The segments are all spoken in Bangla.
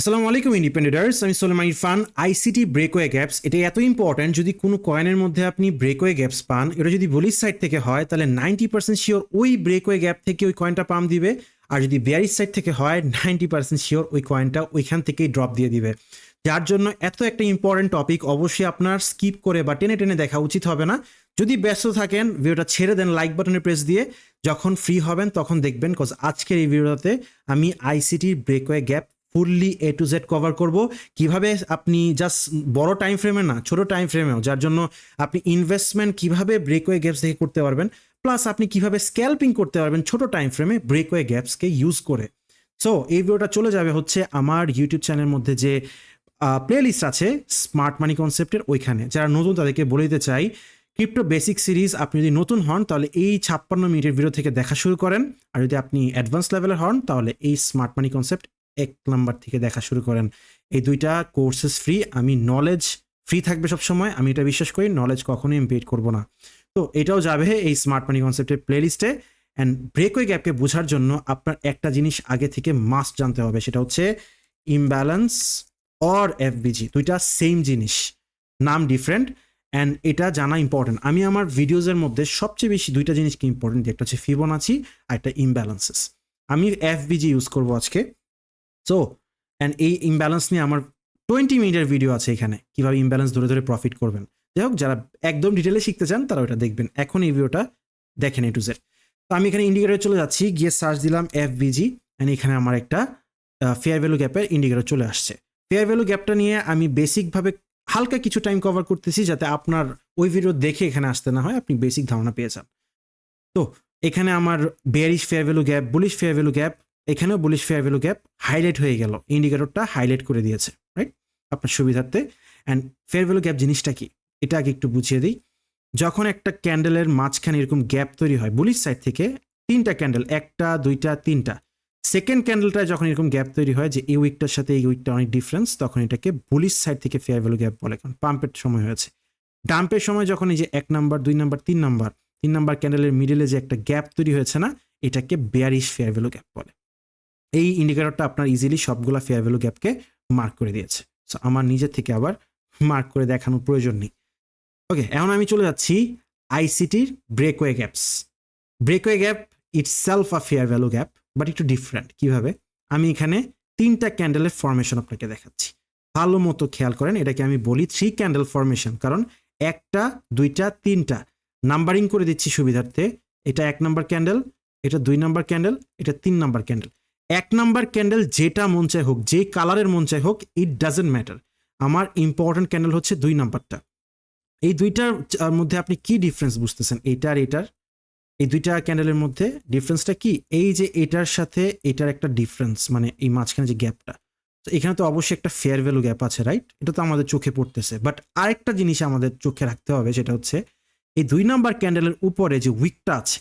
আসসালামু আলাইকুম ইন্ডিপেন্ডেন্টার্স আমি Soleman Irfan ICT breakaway gaps এটা এত ইম্পর্ট্যান্ট যদি কোনো কয়েনের মধ্যে আপনি ব্রেকওয়ে গ্যাপস পান, এটা যদি বলিস সাইড থেকে হয়, তাহলে নাইনটি পার্সেন্ট শিওর ওই ব্রেকওয়ে গ্যাপ থেকে ওই কয়েনটা পাম দিবে। আর যদি বেয়ারিস সাইড থেকে হয় নাইনটি পার্সেন্ট শিওর ওই কয়েনটা ওইখান থেকেই ড্রপ দিয়ে দিবে। যার জন্য এত একটা ইম্পর্ট্যান্ট টপিক অবশ্যই আপনার স্কিপ করে বা টেনে টেনে দেখা উচিত হবে না। যদি ব্যস্ত থাকেন, ভিডিওটা ছেড়ে দেন লাইক বাটনে প্রেস দিয়ে। যখন ফ্রি হবেন, তখন দেখবেন কজ আজকের এই ভিডিওতে আমি ICT breakaway gap fully A to Z cover করব। কীভাবে আপনি জাস্ট বড় টাইম ফ্রেমে না, ছোট টাইম ফ্রেমেও যার জন্য আপনি ইনভেস্টমেন্ট কীভাবে ব্রেকওয়ে গ্যাপস থেকে করতে পারবেন প্লাস আপনি কীভাবে স্ক্যাল্পিং করতে পারবেন ছোট টাইম ফ্রেমে ব্রেকওয়ে গ্যাপসকে ইউজ করে। সো এই ভিডিওটা চলে যাবে হচ্ছে আমার ইউটিউব চ্যানেলের মধ্যে যে প্লে লিস্ট আছে স্মার্ট মানি কনসেপ্টের ওইখানে। যারা নতুন তাদেরকে বলে দিতে চাই ক্রিপ্টো বেসিক সিরিজ আপনি যদি নতুন হন, তাহলে এই ছাপ্পান্ন মিনিটের ভিডিও থেকে দেখা শুরু করেন। আর যদি আপনি অ্যাডভান্স লেভেলের হন, তাহলে এই স্মার্ট মানি কনসেপ্ট এক নাম্বার থেকে দেখা শুরু করেন। এই দুইটা কোর্সেস ফ্রি আমি নলেজ ফ্রি থাকবে সব সময় আমি এটা বিশ্বাস করি নলেজ কখনোই ইম্পেড করব না। তো এটাও যাবে এই স্মার্ট মানি কনসেপ্টের প্লেলিস্টে অ্যান্ড ব্রেকওয়ে গ্যাপকে বোঝার জন্য আপনার একটা জিনিস আগে থেকে মাস্ট জানতে হবে, সেটা হচ্ছে imbalance or F V G দুইটা সেম জিনিস, নাম ডিফারেন্ট অ্যান্ড এটা জানা ইম্পর্টেন্ট আমি আমার ভিডিওজের মধ্যে সবচেয়ে বেশি দুইটা জিনিস কি ইম্পর্টেন্ট একটা হচ্ছে ফিবোনাচি আর একটা ইমব্যালেন্সেস আমি এফবিজি ইউজ করব আজকে। সো অ্যান্ড এই ইমব্যালেন্স নিয়ে আমার টোয়েন্টি মিনিটের ভিডিও আছে এখানে, কীভাবে ইমব্যালেন্স ধরে ধরে প্রফিট করবেন। যাই হোক, যারা একদম ডিটেলে শিখতে চান, তারা ওটা দেখবেন। এখন এই ভিডিওটা দেখেন এ টু জেড তো আমি এখানে ইন্ডিকেটর চলে যাচ্ছি, গিয়ে সার্চ দিলাম এফ বিজি অ্যান্ড এখানে আমার একটা ফেয়ার ভ্যালু গ্যাপের ইন্ডিকেটর চলে আসছে। ফেয়ার ভ্যালু গ্যাপটা নিয়ে আমি বেসিকভাবে হালকা কিছু টাইম কভার করতেছি, যাতে আপনার ওই ভিডিও দেখে এখানে আসতে না হয়, আপনি বেসিক ধারণা পেয়ে যান। তো, এখানে আমার bearish fair value gap bullish fair value gap এখানেও bullish fair value gap highlight হয়ে গেল। ইন্ডিকেটরটা হাইলাইট করে দিয়েছে রাইট আপনার সুবিধার্থে। অ্যান্ড ফেয়ার ভ্যালু গ্যাপ জিনিসটা কি? এটা আগে একটু বুঝিয়ে দিই। যখন একটা ক্যান্ডেলের মাঝখানে এরকম গ্যাপ তৈরি হয় বুলিশ সাইড থেকে তিনটা ক্যান্ডেল একটা, দুইটা, তিনটা সেকেন্ড ক্যান্ডেলটায় যখন এরকম গ্যাপ তৈরি হয় যে এই উইকটার সাথে এই উইকটা অনেক ডিফারেন্স তখন এটাকে বুলিশ সাইড থেকে ফেয়ার ভ্যালু গ্যাপ বলে, কারণ পাম্পের সময় হয়েছে। ডাম্পের সময় যখন এই যে এক নাম্বার দুই নাম্বার তিন নাম্বার তিন নাম্বার ক্যান্ডেলের মিডিলে যে একটা গ্যাপ তৈরি হয়েছে না, এটাকে বেয়ারিশ ফেয়ার ভ্যালু গ্যাপ বলে। এই ইন্ডিকেটরটা আপনার ইজিলি সবগুলা ফেয়ার ভ্যালু গ্যাপকে মার্ক করে দিয়েছে। সো আমার নিজের থেকে আবার মার্ক করে দেখানোর প্রয়োজন নেই। ওকে এখন আমি চলে যাচ্ছি আইসিটির breakaway gaps breakaway gap itself a fair value gap but একটু ডিফারেন্ট কীভাবে? আমি এখানে তিনটা ক্যান্ডেলের ফরমেশন আপনাকে দেখাচ্ছি। ভালো মতো খেয়াল করেন, এটাকে আমি বলি থ্রি ক্যান্ডেল ফরমেশন কারণ একটা, দুইটা, তিনটা। নাম্বারিং করে দিচ্ছি সুবিধার্থে। এটা এক নাম্বার ক্যান্ডেল এটা দুই নাম্বার ক্যান্ডেল এটা তিন নাম্বার ক্যান্ডেল এক নাম্বার ক্যান্ডেল যেটা মন চায় হোক, যে কালারের মন চায় হোক ইট ডাজেন্ট ম্যাটার আমার ইম্পর্টেন্ট ক্যান্ডেল হচ্ছে দুই নাম্বারটা। এই দুইটার মধ্যে আপনি কি ডিফারেন্স বুঝতেছেন? এইটার এটার। এই দুইটা ক্যান্ডেলের মধ্যে ডিফারেন্সটা কি? এই যে এটার সাথে এটার একটা ডিফারেন্স মানে এই মাঝখানে যে গ্যাপটা তো এখানে তো অবশ্যই একটা ফেয়ার ভ্যালু গ্যাপ আছে রাইট এটা তো আমাদের চোখে পড়তেছে। বাট আরেকটা জিনিস আমাদের চোখে রাখতে হবে, সেটা হচ্ছে এই দুই নাম্বার ক্যান্ডেলের উপরে যে উইকটা আছে,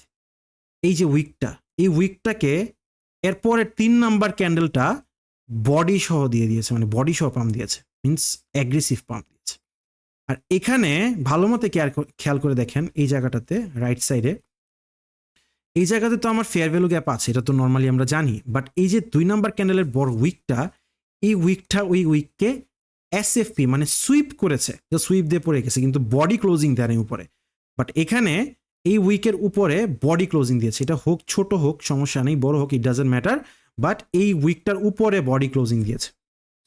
এই যে উইকটা এই উইকটাকে এরপরে তিন নাম্বার ক্যান্ডেলটা বডি সহ দিয়ে দিয়েছে মানে বডি সহ পাম্প দিয়েছে মিনস অ্যাগ্রেসিভ পাম্প দিয়েছে। আর এখানে ভালো মতো খেয়াল করে দেখেন এই জায়গাটাতে রাইট সাইডে এই জায়গাতে তো আমার ফেয়ার ভ্যালু গ্যাপ আছে, এটা তো নর্মালি আমরা জানি বাট এই যে দুই নাম্বার ক্যান্ডেলের বড় উইকটা এই উইকটা ওই উইককে এসএফপি মানে সুইপ করেছে সুইপ দিয়ে পড়ে গেছে, কিন্তু বডি ক্লোজিং দেয় উপরে। বাট এখানে এই উইকের উপরে বডি ক্লোজিং দিয়েছে। এটা হোক, ছোট হোক, সমস্যা নেই, বড় হোক ইট ডাজেন্ট ম্যাটার বাট এই উইকটার উপরে বডি ক্লোজিং দিয়েছে।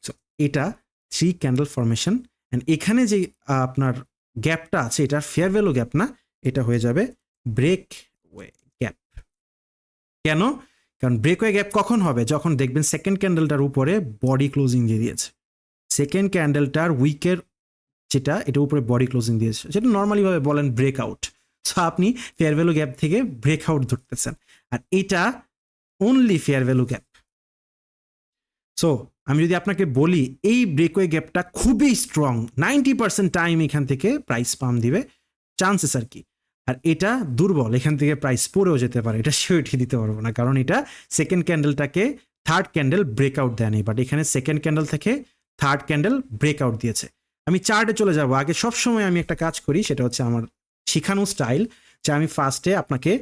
সো এটা থ্রি ক্যান্ডেল ফরমেশন অ্যান্ড এখানে যে আপনার গ্যাপটা আছে, এটা ফেয়ার ভ্যালু গ্যাপ না, এটা হয়ে যাবে ব্রেক ওয়ে গ্যাপ কেন? কারণ ব্রেকওয়ে গ্যাপ কখন হবে? যখন দেখবেন সেকেন্ড ক্যান্ডেলটার উপরে বডি ক্লোজিং দিয়ে দিয়েছে। সেকেন্ড ক্যান্ডেলটার উইকের যেটা, এটার উপরে বডি ক্লোজিং দিয়েছে। সেটা নর্মালিভাবে বলেন ব্রেকআউট সো আপনি ফেয়ার ভ্যালু গ্যাপ থেকে ব্রেকআউট ধরতেছেন। আর এটা only fair value gap so আমি যদি আপনাকে বলি, এই ব্রেকওয়ে গ্যাপটা খুবই স্ট্রং নাইনটি পার্সেন্ট টাইম এখান থেকে প্রাইস পাম দিবে। চান্সেস আর কি। আর এটা দুর্বল, এখান থেকে প্রাইস পড়েও যেতে পারে। এটা শিওরিটি দিতে পারব না, কারণ এটা সেকেন্ড ক্যান্ডেলটাকে থার্ড ক্যান্ডেল ব্রেকআউট দেয়নি। বাট এখানে সেকেন্ড ক্যান্ডেল থেকে থার্ড ক্যান্ডেল ব্রেকআউট দিয়েছে। আমি চার্টে চলে যাব। আগে সবসময় আমি একটা কাজ করি, সেটা হচ্ছে আমার শেখানো স্টাইল যে আমি ফার্স্টে আপনাকে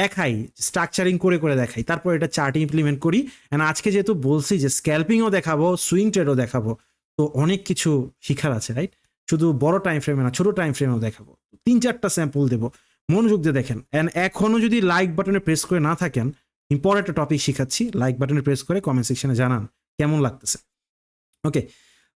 দেখাই স্ট্রাকচারিং করে করে দেখাই, তারপর এটা চার্ট ইমপ্লিমেন্ট করি অ্যান্ড আজকে যেহেতু বলছি যে স্ক্যাল্পিংও দেখাবো সুইং ট্রেডও দেখাবো, তো অনেক কিছু শিখার আছে রাইট শুধু বড় টাইম ফ্রেমে না, ছোট টাইম ফ্রেমেও দেখাবো, তিন চারটা স্যাম্পল দেবো, মনোযোগ দিয়ে দেখেন অ্যান্ড এখনও যদি লাইক বাটনে প্রেস করে না থাকেন ইম্পর্টেন্ট টপিক শিখাচ্ছি লাইক বাটনে প্রেস করে কমেন্ট সেকশনে জানান, কেমন লাগতেছে? ওকে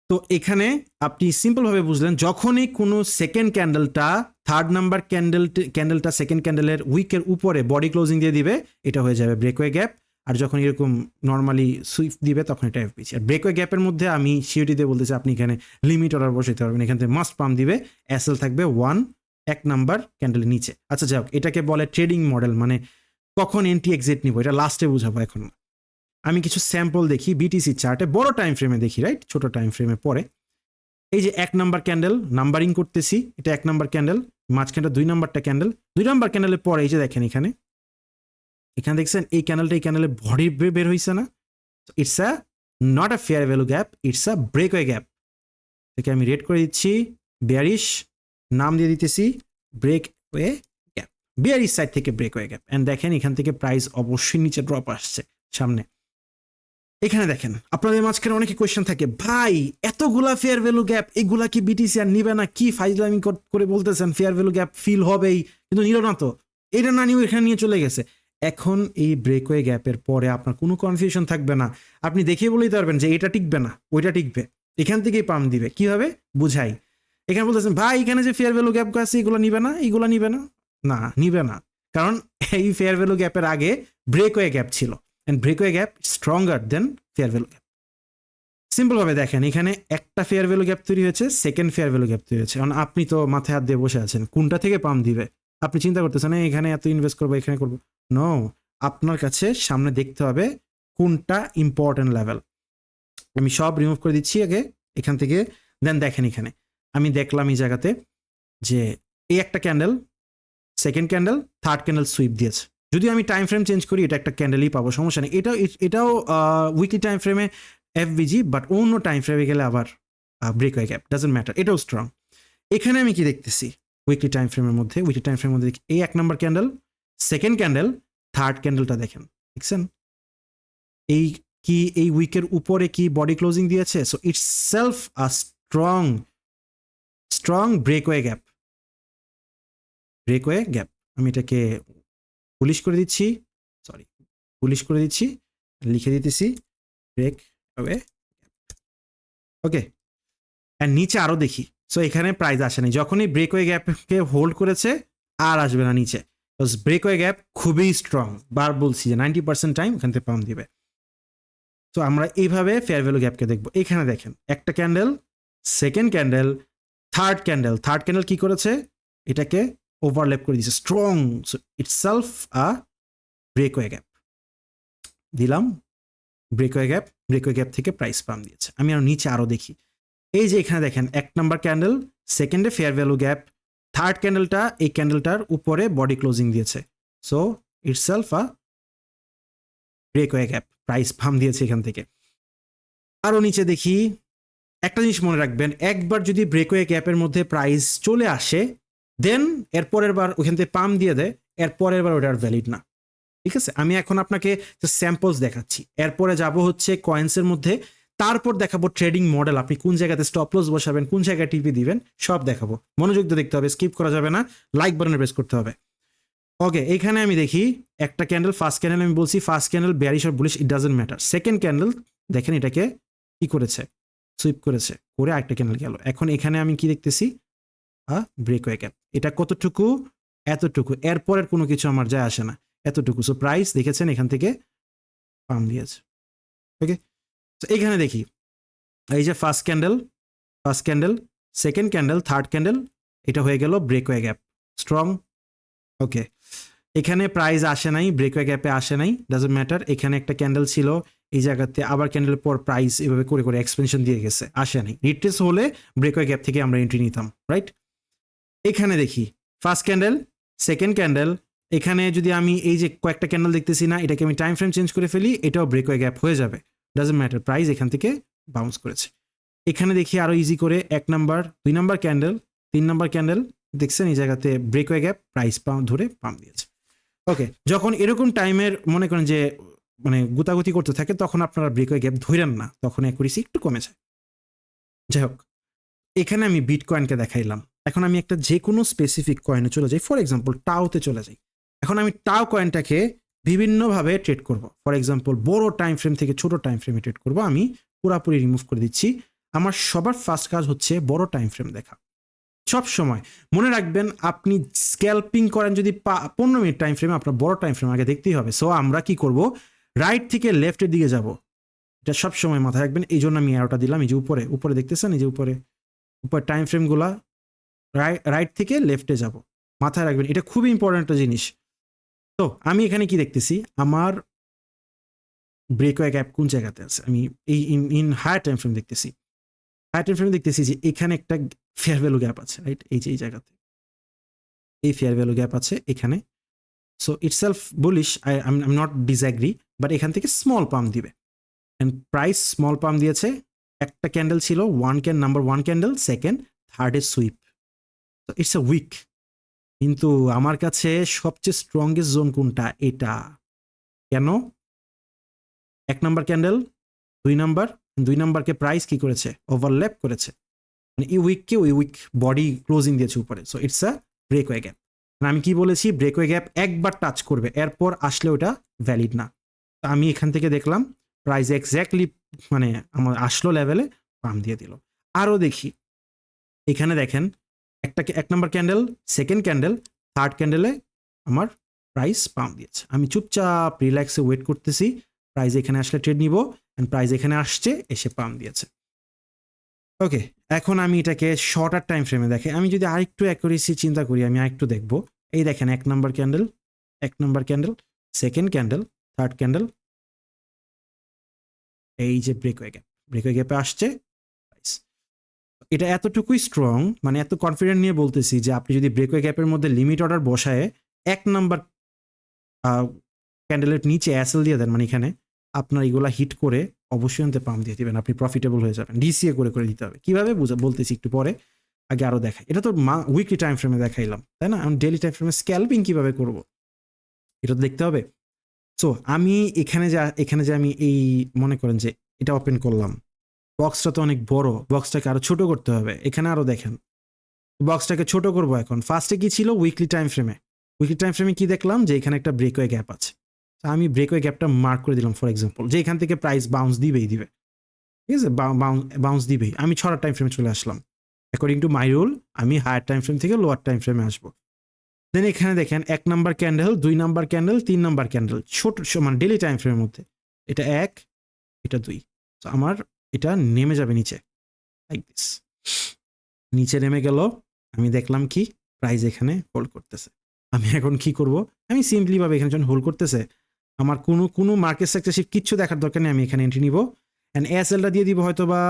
তো এখানে আপনি সিম্পলভাবে বুঝলেন, যখনই কোনো সেকেন্ড ক্যান্ডেলটা থার্ড নাম্বার ক্যান্ডেল ক্যান্ডেলটা সেকেন্ড ক্যান্ডেলের উইকের উপরে বডি ক্লোজিং দিয়ে দিবে, এটা হয়ে যাবে ব্রেকওয়ে গ্যাপ আর যখন এরকম নর্মালি সুইফট দিবে, তখন এটা এফবিসি আর ব্রেকওয়ে গ্যাপের মধ্যে আমি সিওটি দিয়ে বলতেছি, আপনি এখানে লিমিট অর্ডার বসাইতে পারবেন। এখান থেকে মাস্ট পাম্প দিবে এসএল থাকবে ওয়ান এক নাম্বার ক্যান্ডেলের নিচে। আচ্ছা যাই হোক, এটাকে বলে ট্রেডিং মডেল মানে কখন এন্টি এক্সিট নিব, এটা লাস্টে বুঝাবো এখন। না। আমি কিছু স্যাম্পল দেখি বিটিসি চার্টে, বড় টাইম ফ্রেমে দেখি রাইট ছোট টাইম ফ্রেমে পরে। এই যে এক নাম্বার ক্যান্ডেল নাম্বারিং করতেছি, এটা এক নাম্বার ক্যান্ডেল মাঝখানটা দুই নাম্বারটা ক্যান্ডেল দুই নাম্বার ক্যান্ডেলের পরে, এই যে দেখেন এখানে। এখানে দেখছেন, এই ক্যান্ডেলটা এই ক্যান্ডেলে ভরি বের হয়েছে না। It's a not a fair value gap it's a breakaway gap থেকে আমি রেড করে দিচ্ছি বেয়ারিশ নাম দিয়ে দিতেছি break way gap bearish side থেকে ব্রেক ওয়ে গ্যাপ অ্যান্ড দেখেন, এখান থেকে প্রাইস অবশ্যই নিচে ড্রপ আসছে, সামনে। এখানে দেখেন, আপনাদের মাঝখানে অনেকে কোয়েশ্চেন থাকে, ভাই, এতগুলা ফেয়ার ভ্যালু গ্যাপ এগুলা কি বিটিসি আর নিবে না? কি ফাইজলামি কর- বলতেছেন ফেয়ার ভ্যালু গ্যাপ ফিল হবেই? কিন্তু নিল না তো। এটা না নিয়ে এখানে নিয়ে চলে গেছে। এখন এই ব্রেকওয়ে গ্যাপের পরে আপনার কোনো কনফিউশন থাকবে না। আপনি দেখে বলেই পারবেন যে এটা টিকবে না, ওইটা টিকবে। এখান থেকেই পাম দিবে। কীভাবে? বুঝাই। এখানে বলতেছেন, ভাই, এখানে যে ফেয়ার ভ্যালু গ্যাপ আছে, এগুলো নিবে না? এগুলো নিবে না? না, নিবে না। কারণ এই ফেয়ার ভ্যালু গ্যাপের আগে ব্রেকওয়ে গ্যাপ ছিল। And breakaway gap stronger than fair value gap simple ভাবে দেখেন এখানে একটা ফেয়ার ভ্যালু গ্যাপ তৈরি হয়েছে সেকেন্ড ফেয়ার ভ্যালু গ্যাপ তৈরি হয়েছে। কারণ আপনি তো মাথায় হাত দিয়ে বসে আছেন কোনটা থেকে পাম দিবে? আপনি চিন্তা করতেছেন "এই, এখানে এত ইনভেস্ট করব এখানে করব। নো আপনার কাছে সামনে দেখতে হবে কোনটা ইম্পর্টেন্ট লেভেল আমি সব রিমুভ করে দিচ্ছি আগে এখান থেকে দেন দেখেন এখানে। আমি দেখলাম এই জায়গাতে যে এই একটা candle second candle third candle sweep দিয়েছে। যদি আমি টাইম ফ্রেম চেঞ্জ করি, এটা একটা ক্যান্ডেলই পাবো, সমস্যা নেই। এটাও এটাও weekly time frame F V G but অন্য টাইম ফ্রেমে গেলে আবার ব্রেক হয়ে গ্যাপ ডাজেন্ট ম্যাটার এটাও স্ট্রং এখানে আমি কি দেখতেছি? উইকলি টাইম ফ্রেমের মধ্যে উইকলি টাইম ফ্রেমের মধ্যে এই এক নম্বর ক্যান্ডেল সেকেন্ড ক্যান্ডেল থার্ড ক্যান্ডেলটা দেখেন, দেখছেন? এই কি, এই উইকের উপরে কি বডি ক্লোজিং দিয়েছে? So itself a strong strong breakaway gap breakaway gap আমি এটাকে পুলিশ করে দিচ্ছি। সরি পুলিশ করে দিচ্ছি, লিখে দিতেছি। ব্রেক ওয়ে ওকে অ্যান্ড নিচে আরও দেখি। সো এখানে প্রাইস আসে নাই। যখনই ব্রেকওয়ে গ্যাপকে হোল্ড করেছে, আর আসবে না নিচে। ব্রেকওয়ে গ্যাপ খুবই স্ট্রং বার বলছি যে নাইনটি পার্সেন্ট টাইম ওখান থেকে পাম দিবে। তো আমরা এইভাবে ফেয়ার গ্যাপকে দেখব। এখানে দেখেন, একটা candle second candle third candle third candle কি করেছে? এটাকে ওভারল্যাপ করে দিয়েছে। Strong itself a breakaway gap দিলাম ব্রেকওয়ে গ্যাপ ব্রেকওয়ে গ্যাপ থেকে প্রাইস পাম দিয়েছে। আমি আরও নিচে আরও দেখি। এই যে এখানে দেখেন, এক নাম্বার ক্যান্ডেল সেকেন্ডে ফেয়ার ভ্যালু গ্যাপ থার্ড ক্যান্ডেলটা এই ক্যান্ডেলটার উপরে বডি ক্লোজিং দিয়েছে। So itself a breakaway gap price farm দিয়েছে এখান থেকে। আরও নিচে দেখি, একটা জিনিস মনে রাখবেন, একবার যদি ব্রেকওয়ে গ্যাপের মধ্যে প্রাইস চলে আসে দেন এর পরের বার ওখান থেকে পাম দিয়ে দেয় এর পরের বার ওটা আর ভ্যালিড না। ঠিক আছে? আমি এখন আপনাকে স্যাম্পলস দেখাচ্ছি, এরপরে যাব হচ্ছে কয়েন্সের মধ্যে, তারপর দেখাবো ট্রেডিং মডেল আপনি কোন জায়গাতে স্টপ লস বসাবেন, কোন জায়গায় টিপি দিবেন, সব দেখাবো। মনোযোগ দিয়ে দেখতে হবে স্কিপ করা যাবে না লাইক বাটনে প্রেস করতে হবে। ওকে এখানে আমি দেখি, একটা ক্যান্ডেল ফার্স্ট ক্যান্ডেল আমি বলছি first candle bearish R bullish it doesn't matter second candle দেখেন এটাকে কি করেছে সুইপ করেছে, করে আরেকটা ক্যান্ডেল গেল। এখন এখানে আমি কি দেখতেছি? ব্রেক ব্রেকওয়ে গ্যাপ এটা কতটুকু? এতটুকু। এরপরের কোনো কিছু আমার যায় আসে না। এতটুকু। সো প্রাইস দেখেছেন এখান থেকে পাম দিয়েছে ওকে তো এখানে দেখি। এই যে first candle first candle second candle third candle এটা হয়ে গেল ব্রেকওয়ে গ্যাপ স্ট্রং ওকে এখানে প্রাইস আসে নাই ব্রেকওয়ে গ্যাপে আসে নাই। ডাজেন্ট ম্যাটার এখানে একটা ক্যান্ডেল ছিল। এই জায়গাতে আবার ক্যান্ডেলের পর প্রাইস এভাবে করে করে এক্সপেনশন দিয়ে গেছে। আসে নাই। রিট্রেস হলে ব্রেকওয়ে গ্যাপ থেকে আমরা এন্ট্রি নিতাম রাইট এখানে দেখি। ফার্স্ট ক্যান্ডেল সেকেন্ড ক্যান্ডেল এখানে যদি আমি এই যে কয়েকটা ক্যান্ডেল দেখতেছি না, এটাকে আমি টাইম ফ্রেম চেঞ্জ করে ফেলি, এটাও ব্রেক ব্রেকওয়ে গ্যাপ হয়ে যাবে। ডাজেন্ট ম্যাটার প্রাইস এখান থেকে বাউন্স করেছে। এখানে দেখি আরও ইজি করে, এক নাম্বার দুই নাম্বার ক্যান্ডেল তিন নাম্বার ক্যান্ডেল দেখছেন এই জায়গাতে ব্রেকওয়ে গ্যাপ প্রাইস পাম ধরে পাম দিয়েছে। ওকে যখন এরকম টাইমের মনে করেন যে মানে গুতাগুতি করতে থাকে, তখন আপনারা ব্রেকওয়ে গ্যাপ ধরেন না, তখন অ্যাকুরেসি একটু কমে যায়। যাই হোক, এখানে আমি বিট কয়েনকে দেখাইলাম। এখন আমি একটা যে কোনো স্পেসিফিক কয়েনে চলে যাই। ফর এক্সাম্পল টাওতে চলে যাই। এখন আমি টাও কয়েনটাকে বিভিন্নভাবে ট্রেড করব। ফর এক্সাম্পল বড় টাইম ফ্রেম থেকে ছোট টাইম ফ্রেমে ট্রেড করব। আমি পুরাপুরি রিমুভ করে দিচ্ছি। আমার সবার ফার্স্ট কাজ হচ্ছে বড় টাইম ফ্রেম দেখা। সব সময় মনে রাখবেন, আপনি স্ক্যাল্পিং করেন যদি পনেরো মিনিট টাইম ফ্রেমে আপনার বড় টাইম ফ্রেম আগে দেখতেই হবে। সো আমরা কি করব? রাইট থেকে লেফটের দিকে যাব। এটা সব সময় মাথায় রাখবেন। এই জন্য আমি অ্যারোটা দিলাম। এই যে উপরে উপরে দেখতেছেন? এই যে উপরে। উপরে টাইম ফ্রেমগুলা রাইট থেকে লেফটে যাব। মাথায় রাখবেন, এটা খুবই ইম্পর্ট্যান্ট একটা জিনিস। তো, আমি এখানে কি দেখতেছি? আমার ব্রেকওয়ে গ্যাপ কোন জায়গাতে আছে? আমি এই in in higher time frame দেখতেছি। হায়ার টাইম ফ্রেম দেখতেছি যে এখানে একটা ফেয়ার ভ্যালু গ্যাপ আছে রাইট এই যে, এই জায়গাতে। এই ফেয়ার ভ্যালু গ্যাপ আছে এখানে। So itself bullish I I am not disagree but এখান থেকে স্মল পাম্প দিবে। অ্যান্ড প্রাইস স্মল পাম্প দিয়েছে। একটা ক্যান্ডেল ছিল one can number one candle second third sweep তো ইটস এ উইক কিন্তু আমার কাছে সবচেয়ে স্ট্রংগেস্ট জোন কোনটা? এটা। কেন? এক নাম্বার ক্যান্ডেল দুই নাম্বার, দুই নাম্বারকে প্রাইস কি করেছে? ওভারল্যাপ করেছে। মানে এই উইককে ওই উইক বডি ক্লোজিং দিয়েছে উপরে। So it's a breakaway gap আমি কি বলেছি? ব্রেকওয়ে গ্যাপ একবার টাচ করবে, এরপর আসলে ওটা ভ্যালিড না। তো আমি এখান থেকে দেখলাম প্রাইস এক্স্যাক্টলি মানে আমার আসলো লেভেলে পাম দিয়ে দিল। আরও দেখি। এখানে দেখেন একটা এক number candle second candle third ক্যান্ডেলে আমার প্রাইস পাম দিয়েছে আমি চুপচাপ রিল্যাক্সে ওয়েট করতেছি প্রাইস এখানে আসলে ট্রেড নিব অ্যান্ড প্রাইস এখানে আসছে, এসে পাম দিয়েছে ওকে এখন আমি এটাকে শর্টার টাইম ফ্রেমে দেখে, আমি যদি আরেকটু অ্যাকুরেসি চিন্তা করি, আমি আরেকটু দেখব এই দেখেন, এক নম্বর ক্যান্ডেল এক number candle second candle third candle এই যে ব্রেকওয়ে গ্যাপ ব্রেকওয়ে গ্যাপে আসছে। এটা এতটুকুই স্ট্রং মানে এত কনফিডেন্ট নিয়ে বলতেছি যে আপনি যদি ব্রেকওয়ে গ্যাপের মধ্যে লিমিট অর্ডার বসায়, এক নাম্বার ক্যান্ডেলের নিচে অ্যাসেল দিয়ে দেন মানে এখানে, আপনার এগুলা হিট করে অবশ্যই আনতে পাম্প দিয়ে দেবেন, আপনি প্রফিটেবল হয়ে যাবেন। ডিসিএ করে করে দিতে হবে। কীভাবে বুঝা, বলতেছি একটু পরে, আগে আরও দেখাই। এটা তো মা উইকলি টাইম ফ্রেমে দেখাইলাম, তাই না? আমি ডেলি টাইম ফ্রেমে স্ক্যালপিং কীভাবে করব? এটা তো দেখতে হবে। সো আমি এখানে যা, এখানে যে আমি এই, মনে করেন যে এটা ওপেন করলাম। বক্সটা তো অনেক বড় বক্সটাকে আরও ছোট করতে হবে। এখানে আরও দেখেন। বক্সটাকে ছোট করব এখন। ফার্স্টে কি ছিল? উইকলি টাইম ফ্রেমে উইকলি টাইম ফ্রেমে কি দেখলাম? যে এখানে একটা ব্রেকওয়ে গ্যাপ আছে। আমি ব্রেকওয়ে গ্যাপটা মার্ক করে দিলাম ফর এক্সাম্পল যে এখান থেকে প্রাইস বাউন্স দিবেই, দিবে। ঠিক আছে? বাউন্স দিবেই। আমি ছটা টাইম ফ্রেমে চলে আসলাম। অ্যাকর্ডিং টু মাই রুল আমি হায়ার টাইম ফ্রেম থেকে লোয়ার টাইম ফ্রেমে আসব। দেন এখানে দেখেন, এক নাম্বার ক্যান্ডেল দুই নাম্বার ক্যান্ডেল তিন নাম্বার ক্যান্ডেল ছোট মানে ডেলি টাইম ফ্রেমের মধ্যে। এটা এক, এটা দুই। তো আমার এটা নেমে যাবে নিচে। নিচে নেমে গেল, আমি দেখলাম কি? প্রাইস এখানে হোল্ড করতেছে। আমি এখন কি করব? আমি সিম্পলি ভাবে এখানে যখন হোল্ড করতেছে, আমার কোনো কোনো মার্কেট সেক্টরশিপ কিচ্ছু দেখার দরকার নেই, আমি এখানে এন্ট্রি নিব। অ্যান্ড এসএলটা দিয়ে দিব হয়তো বা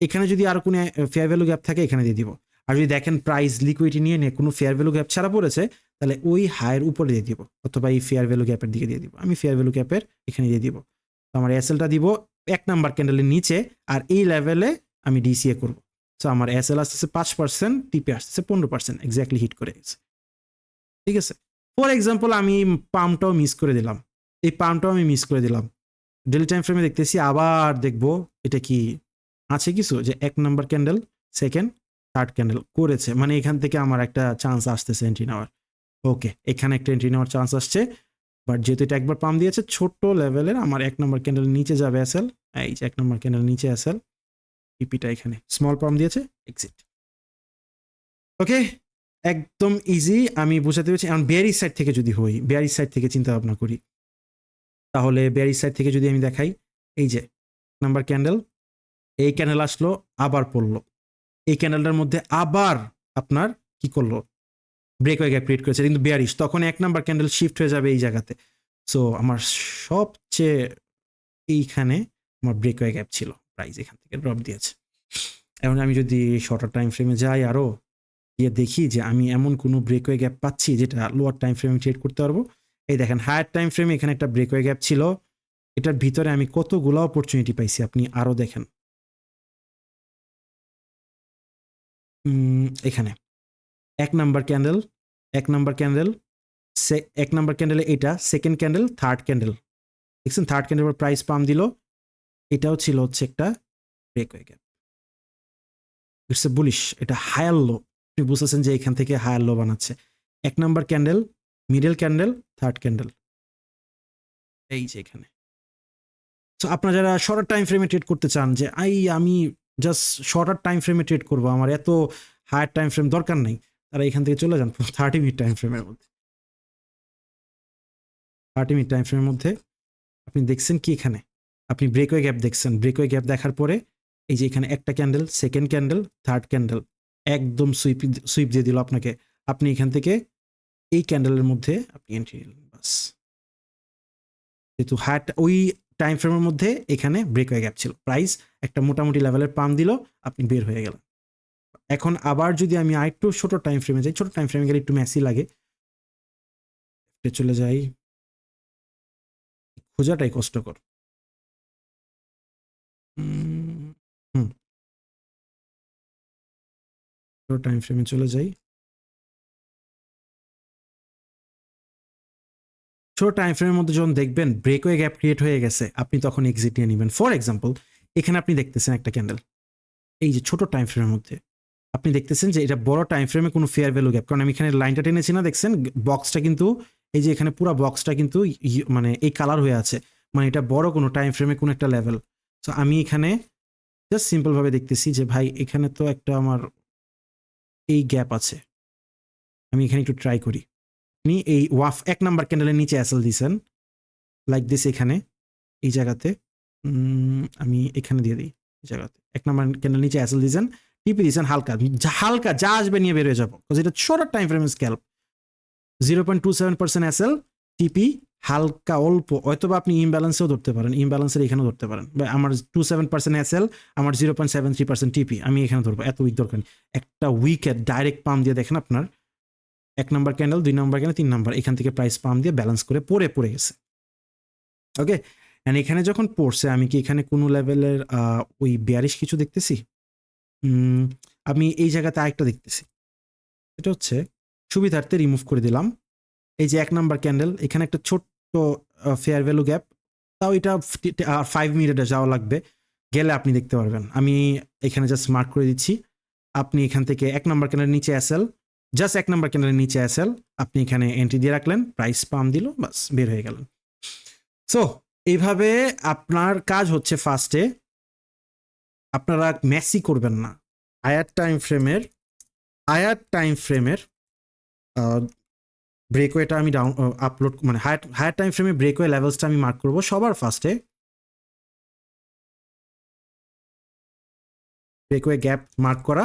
এখানে যদি আরও কোনো ফেয়ার ভ্যালু গ্যাপ থাকে, এখানে দিয়ে দিব। আর যদি দেখেন প্রাইস লিকুইডিটি নিয়ে নিয়ে কোনো ফেয়ার ভ্যালু গ্যাপ ছাড়া পড়েছে, তাহলে ওই হায়ের উপরে দিয়ে দিব। অথবা এই ফেয়ার ভ্যালু গ্যাপের দিকে দিয়ে দিব। আমি ফেয়ার ভ্যালু গ্যাপের এখানে দিয়ে দিব। তো আমার এসএলটা দিব এক নাম্বার ক্যান্ডেলের নিচে আর এই লেভেলে আমি ডিসিএ করব। সো আমার এস এল আসতেছে পাঁচ পার্সেন্ট টিপে আসতেছে পনেরো পার্সেন্ট এক্স্যাক্টলি হিট করে গেছে। ঠিক আছে? ফর এক্সাম্পল আমি পাম্পটাও মিস করে দিলাম। এই পাম্পটাও আমি মিস করে দিলাম। ডেলি টাইম ফ্রেমে দেখতেছি, আবার দেখব এটা কি আছে কিছু? যে এক number candle second third candle করেছে। মানে এখান থেকে আমার একটা চান্স আসতেছে এন্ট্রি নেওয়ার। ওকে এখানে একটা এন্ট্রি নেওয়ার চান্স আসছে। বাট যেহেতু এটা একবার পাম্প দিয়েছে ছোট্ট লেভেলের আমার এক নম্বর ক্যান্ডেল নিচে যাবে এসএল এই যে এক নম্বর ক্যান্ডেল নিচে এসএল পিপিটা এখানে। স্মল পাম্প দিয়েছে এক্সিট ওকে একদম ইজি আমি বোঝাতে পেরেছি। এখন বেয়ারি সাইড থেকে যদি হই বেয়ারি সাইড থেকে চিন্তা ভাবনা করি। তাহলে বেয়ারি সাইড থেকে যদি আমি দেখাই, এই যে নাম্বার ক্যান্ডেল এই ক্যান্ডেল আসলো, আবার পড়ল। এই ক্যান্ডেলটার মধ্যে আবার আপনার কি করল? ব্রেক হয়ে গ্যাপ ক্রিয়েট করেছে, কিন্তু বেয়ারিশ তখন এক নাম্বার ক্যান্ডেল শিফট হয়ে যাবে এই জায়গাতে। সো আমার সবচেয়ে এইখানে আমার ব্রেক হয়ে গ্যাপ ছিল প্রাইস এখান থেকে ড্রপ দিয়েছে। এখন আমি যদি শর্টার টাইম ফ্রেমে যাই আরও গিয়ে দেখি যে আমি এমন কোনো ব্রেকওয়ে গ্যাপ পাচ্ছি যেটা লোয়ার টাইম ফ্রেমে ট্রেড করতে পারব। এই দেখেন হায়ার টাইম ফ্রেমে এখানে একটা ব্রেকওয়ে গ্যাপ ছিল। এটার ভিতরে আমি কতগুলো অপরচুনিটি পাইছি, আপনি আরও দেখেন। এখানে। এক নাম্বার ক্যান্ডেল এক নাম্বার ক্যান্ডেল, সে, এক নাম্বার ক্যান্ডেলে এটা সেকেন্ড ক্যান্ডেল থার্ড ক্যান্ডেল দেখছেন? থার্ড ক্যান্ডেল প্রাইস পাম দিল। এটাও ছিল হচ্ছে একটা breakaway gap it's a bullish এটা হায়ার লো আপনি বুঝতেছেন যে এখান থেকে হায়ার লো বানাচ্ছে। এক number candle middle candle third candle এই যে এখানে। তো আপনারা যারা শর্টার টাইম ফ্রেমে ট্রেড করতে চান যে, আই, আমি জাস্ট শর্টার টাইম ফ্রেমে ট্রেড করব, আমার এত হায়ার টাইম ফ্রেম দরকার নেই। তারা এখান থেকে চলে যান থার্টি মিনিট টাইম ফ্রেমের মধ্যে। থার্টি মিনিট টাইম ফ্রেমের মধ্যে আপনি দেখছেন কি এখানে? আপনি ব্রেকওয়ে গ্যাপ দেখছেন। ব্রেকওয়ে গ্যাপ দেখার পরে এই যে এখানে একটা candle second candle third candle একদম সুইপ সুইপ দিয়ে দিল আপনাকে। আপনি এখান থেকে এই ক্যান্ডেলের মধ্যে আপনি এন্ট্রি নিলেন, বাস। যেহেতু হায়ার ওই টাইম ফ্রেমের মধ্যে এখানে ব্রেকওয়ে গ্যাপ ছিল। প্রাইস একটা মোটামুটি লেভেলের পাম দিল, আপনি বের হয়ে গেলেন। এখন আবার যদি আমি আরেকটু ছোট টাইম ফ্রেমে যাই, ছোট টাইম ফ্রেমে গেলে একটু মেসি লাগে। চলে যাই। খোঁজাটাই কষ্টকর। হুম। টাইম ফ্রেমে চলে যাই। ছোট টাইম ফ্রেমের মধ্যে যখন দেখবেন ব্রেকওয়ে গ্যাপ ক্রিয়েট হয়ে গেছে, আপনি তখন এক্সিট নিয়ে নেবেন। ফর এক্সাম্পল এখানে আপনি দেখতেছেন একটা ক্যান্ডেল এই যে ছোট টাইম ফ্রেমের মধ্যে। আপনি দেখতেছেন যে এটা বড় টাইম ফ্রেমে কোনো ফেয়ার ভ্যালু গ্যাপ কারণ আমি এখানে লাইনটা টেনেছি না, দেখছেন? বক্সটা কিন্তু, এই যে এখানে পুরো বক্সটা কিন্তু মানে এই কালার হয়ে আছে। মানে এটা বড় কোনো টাইম ফ্রেমে কোনো একটা লেভেল সো আমি এখানে জাস্ট সিম্পলভাবে দেখতেছি যে ভাই, এখানে তো একটা আমার এই গ্যাপ আছে। আমি এখানে একটু ট্রাই করি। আপনি এই ওয়াফ এক নাম্বার ক্যান্ডেলের নিচে অ্যাসেল দিয়েছেন লাইক দিস এখানে, এই জায়গাতে আমি এখানে দিয়ে দিই জায়গাতে। এক নাম্বার ক্যান্ডেল নিচে অ্যাসেল দিয়েছেন টিপি দিয়েছেন হালকা। হালকা, যা আসবে নিয়ে বের হয়ে যাব। এটা ছোট time frame scalp zero point two seven percent অ্যাসেল TP হালকা, অল্প। হয়তো বা আপনি ইমব্যালেন্সেও ধরতে পারেন ইমব্যালেন্সের এখানেও ধরতে পারেন। বা আমার two seven percent S L আমার zero point seven three percent TP আমি এখানে ধরবো, এত উইক দরকার একটা উইকের ডাইরেক্ট পাম দিয়ে দেখেন আপনার, এক নম্বর ক্যান্ডেল দুই নম্বর ক্যান্ডেল তিন নাম্বার এখান থেকে প্রাইস পাম দিয়ে ব্যালেন্স করে পরে পড়ে গেছে। ওকে অ্যান্ড এখানে যখন পড়ছে, আমি কি এখানে কোনো লেভেলের ওই বিয়ারিশ কিছু দেখতেছি? আমি এই জায়গাতে আরেকটা দেখতেছি। এটা হচ্ছে সুবিধার্থে রিমুভ করে দিলাম। এই যে এক নাম্বার ক্যান্ডেল এখানে একটা ছোট্ট ফেয়ার ভ্যালু গ্যাপ তাও এটা ফাইভ মিনিটে যাওয়া লাগবে। গেলে আপনি দেখতে পারবেন। আমি এখানে জাস্ট মার্ক করে দিচ্ছি। আপনি এখান থেকে এক নাম্বার ক্যান্ডেলের নিচে অ্যাসেল জাস্ট এক নাম্বার ক্যান্ডেলের নিচে অ্যাসেল আপনি এখানে এন্ট্রি দিয়ে রাখলেন প্রাইস পাম দিল, বাস, বের হয়ে গেলেন। সো এইভাবে আপনার কাজ হচ্ছে ফার্স্টে আপনারা মেসি করবেন না। আয়ার টাইম ফ্রেমের আয়ার টাইম ফ্রেমের ব্রেকওয়েটা আমি ডাউন আপলোড মানে হায়ার হায়ার টাইম ফ্রেমে ব্রেকওয়ে লেভেলসটা আমি মার্ক করব সবার ফার্স্টে ব্রেকওয়ে গ্যাপ মার্ক করা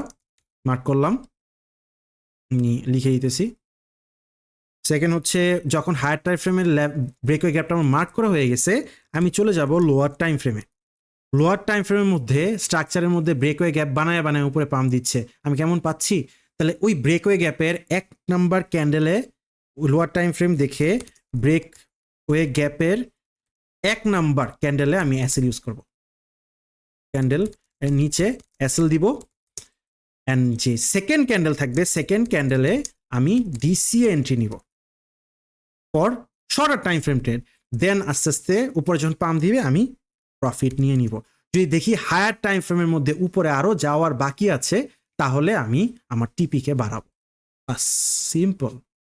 মার্ক করলাম লিখে দিতেছি। সেকেন্ড হচ্ছে, যখন হায়ার টাইম ফ্রেমের ব্রেকওয়ে গ্যাপটা আমার মার্ক করা হয়ে গেছে, আমি চলে যাব লোয়ার টাইম ফ্রেমে লোয়ার টাইম ফ্রেমের মধ্যে স্ট্রাকচারের মধ্যে ব্রেকওয়ে গ্যাপ বানায় বানায় উপরে পাম দিচ্ছে। আমি কেমন পাচ্ছি? তাহলে ওই ব্রেকওয়ে গ্যাপের এক নাম্বার ক্যান্ডেলে লোয়ার টাইম ফ্রেম দেখে ব্রেক ওয়ে গ্যাপের এক নাম্বার ক্যান্ডেলে আমি অ্যাসেল ইউজ করব। ক্যান্ডেল নিচে অ্যাসেল দিব। অ্যান্ড যে সেকেন্ড ক্যান্ডেল থাকবে সেকেন্ড ক্যান্ডেলে আমি ডিসিএ এন্ট্রি নিব। For shorter time frame trade then আস্তে আস্তে উপরে যখন পাম দিবে, আমি প্রফিট নিয়ে নিব। যদি দেখি হায়ার টাইম ফ্রেমের মধ্যে উপরে আরও যাওয়ার বাকি আছে, তাহলে আমি আমার টিপিকে বাড়াবো। সিম্পল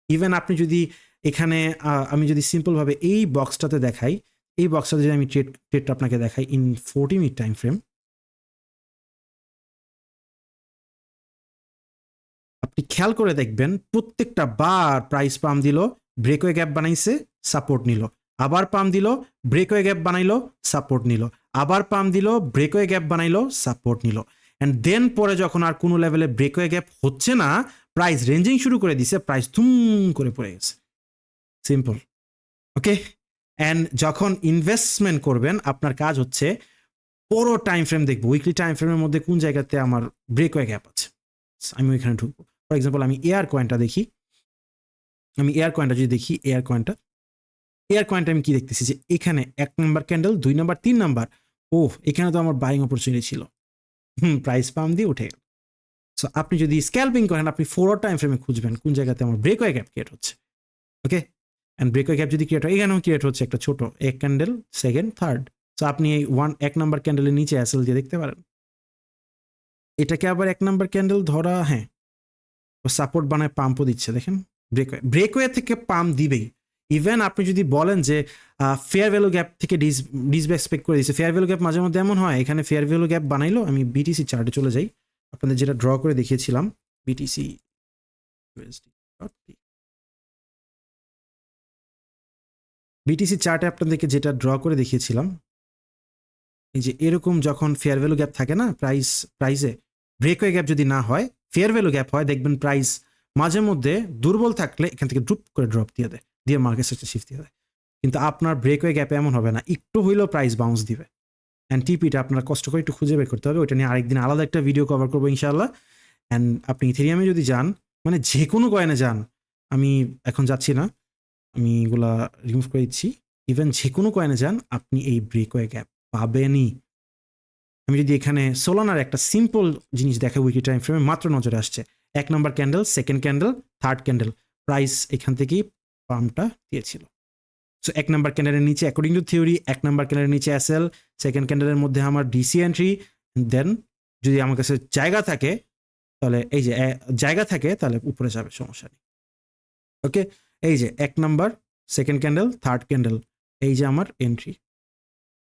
ইভেন আপনি যদি এখানে আমি যদি সিম্পলভাবে এই বক্সটাতে দেখাই, এই বক্সটাতে যদি আমি ট্রেড ট্রেডটা আপনাকে দেখাই in forty minute time frame আপনি খেয়াল করে দেখবেন প্রত্যেকটা বার প্রাইস পাম দিল ব্রেকওয়ে গ্যাপ বানাইছে সাপোর্ট নিল। আবার পাম দিল ব্রেকওয়ে গ্যাপ বানাইলো সাপোর্ট নিল। আবার পাম দিল ব্রেকওয়ে গ্যাপ বানাইলো সাপোর্ট নিল। অ্যান্ড দেন পরে যখন আর কোনো লেভেলে ব্রেকওয়ে গ্যাপ হচ্ছে না প্রাইস রেঞ্জিং শুরু করে দিছে প্রাইস ধুম করে পড়ে গেছে। সিম্পল ওকে অ্যান্ড যখন ইনভেস্টমেন্ট করবেন, আপনার কাজ হচ্ছে বড় টাইম ফ্রেম দেখব উইকলি টাইম ফ্রেমের মধ্যে কোন জায়গাতে আমার ব্রেকওয়ে গ্যাপ আছে। আমি ওইখানে ঢুকবো। ফর এক্সাম্পল আমি এয়ার কয়েনটা দেখি। আমি এয়ার কয়েনটা যদি দেখি এয়ার কয়েনটা এয়ার কয়েনটা আমি কি দেখতেছি যে এখানে এক নাম্বার ক্যান্ডেল দুই নাম্বার তিন নাম্বার ও এখানে তো আমার বাইং অপরচুনিটি ছিল। হুম প্রাইস পাম দিয়ে উঠে গেল। সো আপনি যদি স্ক্যালপিং করেন, আপনি ফোর টাইম ফ্রেমে খুঁজবেন কোন জায়গাতে আমার ব্রেক হয়ে গ্যাপ ক্রিয়েট হচ্ছে। ওকে অ্যান্ড ব্রেকওয়ে গ্যাপ যদি ক্রিয়েট হয়, এখানেও ক্রিয়েট হচ্ছে একটা ছোট এক ক্যান্ডেল সেকেন্ড থার্ড সো আপনি এই ওয়ান এক নাম্বার ক্যান্ডেলের নিচে অ্যাসেল দিয়ে দেখতে পারেন। এটাকে আবার এক নাম্বার ক্যান্ডেল ধরা হ্যাঁ। ও সাপোর্ট বানায় পাম্পও দিচ্ছে, দেখেন। ব্রেকওয়ে ব্রেকওয়ে থেকে পাম্প দিবেই। ইভেন আপনি যদি বলেন যে ফেয়ার ভ্যালু গ্যাপ থেকে ডিস ডিসব্যাক্সপেক্ট করে দিচ্ছে ফেয়ার ভ্যালু গ্যাপ মাঝে মধ্যে এমন হয়, এখানে ফেয়ার ভ্যালু গ্যাপ বানাইলো, আমি বিটিসি চার্টে চলে যাই। আপনাদের যেটা ড্র করে দেখিয়েছিলাম বিটিসি বিটিসি চার্টে আপনাদেরকে যেটা ড্র করে দেখিয়েছিলাম, এই যে এরকম যখন ফেয়ার ভ্যালু গ্যাপ থাকে না প্রাইস প্রাইসে ব্রেকওয়ে গ্যাপ যদি না হয় ফেয়ার ভ্যালু গ্যাপ হয়, দেখবেন প্রাইস মাঝে মধ্যে দুর্বল থাকলে এখান থেকে ড্রুপ করে ড্রপ দিয়ে দেয়। দিয়ে মার্কেট সেক্টর শিফট দিয়ে দেয়। কিন্তু আপনার ব্রেকওয়ে গ্যাপে এমন হবে না, একটু হইলেও প্রাইস বাউন্স দিবে। অ্যান্ড টিপিটা আপনার কষ্ট করে একটু খুঁজে বের করতে হবে, ওইটা নিয়ে আরেকদিন আলাদা একটা ভিডিও কভার করব ইনশাল্লাহ অ্যান্ড আপনি ইথেরিয়ামে যদি যান মানে যে কোনো কয়েনে যান, আমি এখন যাচ্ছি না, আমি এগুলা রিমুভ করে দিচ্ছি। ইভেন যে কোনো কয়েনে যান, আপনি এই ব্রেকওয়ে গ্যাপ পাবেনই। আমি যদি এখানে সোলানার একটা সিম্পল জিনিস দেখাই উইকি টাইম ফ্রেমে মাত্র নজরে আসছে। এক number candle second candle third candle price এখান থেকেই পাম্পটা দিয়েছিল। সো এক নাম্বার ক্যান্ডেলের নিচে অ্যাকর্ডিং টু থিওরি এক নাম্বার ক্যান্ডেলের নিচে অ্যাসেল সেকেন্ড ক্যান্ডেলের মধ্যে আমার ডিসি এন্ট্রি দেন যদি আমার কাছে জায়গা থাকে, তাহলে এই যে জায়গা থাকে, তাহলে উপরে যাবে, সমস্যা নেই। ওকে এই যে, এক number second candle third candle এই যে আমার এন্ট্রি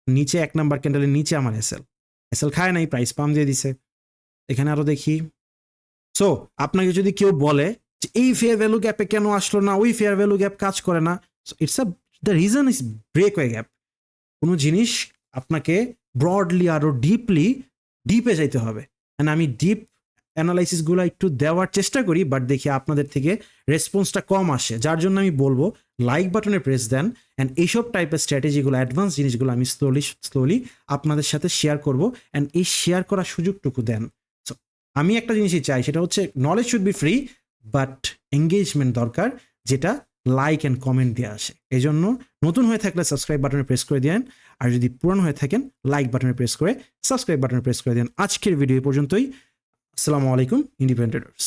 নিচে এক নাম্বার ক্যান্ডেলের নিচে আমার এসএল এসএল খায় নাই প্রাইস পাম দিয়ে দিছে। এখানে আরও দেখি। সো আপনাকে যদি কেউ বলে এই ফেয়ার ভ্যালু গ্যাপে কেন আসলো না? ওই ফেয়ার ভ্যালু গ্যাপ কাজ করে না। It's a the reason is break way gap কোনো জিনিস আপনাকে ব্রডলি আরও ডিপলি ডিপে যাইতে হবে। অ্যান্ড আমি ডিপ অ্যানালাইসিসগুলো একটু দেওয়ার চেষ্টা করি বাট দেখি আপনাদের থেকে রেসপন্সটা কম আসে। যার জন্য আমি বলব লাইক বাটনে প্রেস দেন অ্যান্ড এইসব টাইপের স্ট্র্যাটেজিগুলো অ্যাডভান্স জিনিসগুলো আমি স্লোলি স্লোলি আপনাদের সাথে শেয়ার করব অ্যান্ড এই শেয়ার করার সুযোগটুকু দেন। So, আমি একটা জিনিসই চাই সেটা হচ্ছে knowledge should be free but engagement দরকার, যেটা লাইক অ্যান্ড কমেন্ট দিয়ে আসে। এই জন্য নতুন হয়ে থাকলে সাবস্ক্রাইব বাটনে প্রেস করে দেন আর যদি পুরনো হয়ে থাকেন লাইক বাটনে প্রেস করে সাবস্ক্রাইব বাটনে প্রেস করে দেন আজকের ভিডিও পর্যন্তই। আসসালামু আলাইকুম ইন্ডিপেন্ডেন্টার্স